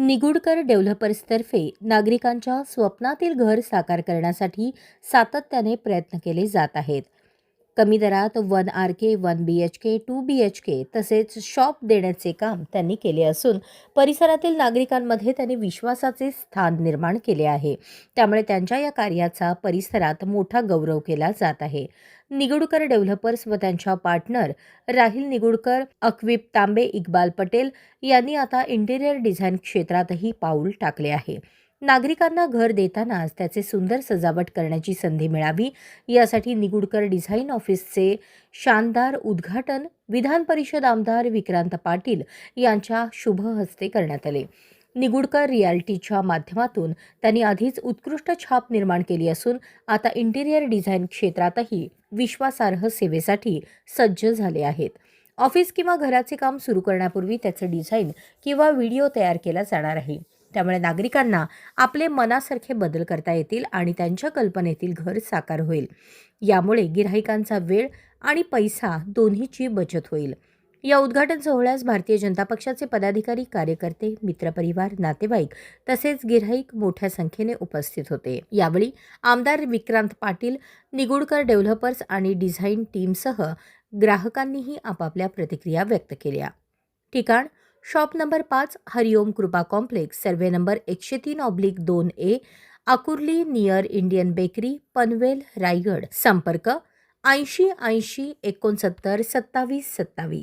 निगुडकर डेव्हलपर्सतर्फे नागरिकांच्या स्वप्नातील घर साकार करण्यासाठी सातत्याने प्रयत्न केले जात आहेत. कमी दरात one R K one B H K two B H K तसेच शॉप देण्याचे काम त्यांनी केले असून परिसरातील नागरिकांमध्ये त्यांनी विश्वासाचे स्थान निर्माण केले आहे. त्यामुळे त्यांच्या या कार्याचा परिसरात मोठा गौरव केला जात आहे. निगुडकर डेव्हलपर्स व त्यांच्या पार्टनर राहिल निगुडकर अक्विप तांबे इक्बाल पटेल यांनी आता इंटिरियर डिझाईन क्षेत्रातही पाऊल टाकले आहे. नागरिकांना घर देतानाच त्याचे सुंदर सजावट करण्याची संधी मिळावी. यासाठी निगुडकर डिझाईन ऑफिसचे शानदार उद्घाटन विधान परिषद आमदार विक्रांत पाटील यांच्या शुभ हस्ते करण्यात आले. निगुडकर रियाल्टीच्या माध्यमातून त्यांनी आधीच उत्कृष्ट छाप निर्माण केली असून आता इंटिरियर डिझाईन क्षेत्रातही विश्वासार्ह सेवेसाठी सज्ज झाले आहेत. ऑफिस किंवा घराचे काम सुरू करण्यापूर्वी त्याचं डिझाईन किंवा व्हिडिओ तयार केला जाणार आहे. त्यामुळे नागरिकांना आपले मनासारखे बदल करता येतील आणि त्यांच्या कल्पनेतील घर साकार होईल. यामुळे गिराहिकांचा वेळ आणि पैसा दोन्हीची बचत होईल. या उद्घाटन सोहळ्यास भारतीय जनता पक्षाचे पदाधिकारी कार्यकर्ते मित्रपरिवार नातेवाईक तसेच गिराईक मोठ्या संख्येने उपस्थित होते. यावेळी आमदार विक्रांत पाटील निगुडकर डेव्हलपर्स आणि डिझाईन टीमसह ग्राहकांनीही आपापल्या प्रतिक्रिया व्यक्त केल्या. ठिकाण शॉप नंबर पाच हरिओम कृपा कॉम्प्लेक्स. सर्वे नंबर एकशे तीन ऑब्लिक दोन A Akurli near Indian bakery Panvel Raigad. संपर्क ऐंशी ऐंशी एकोणसत्तर सत्तावीस सत्तावीस.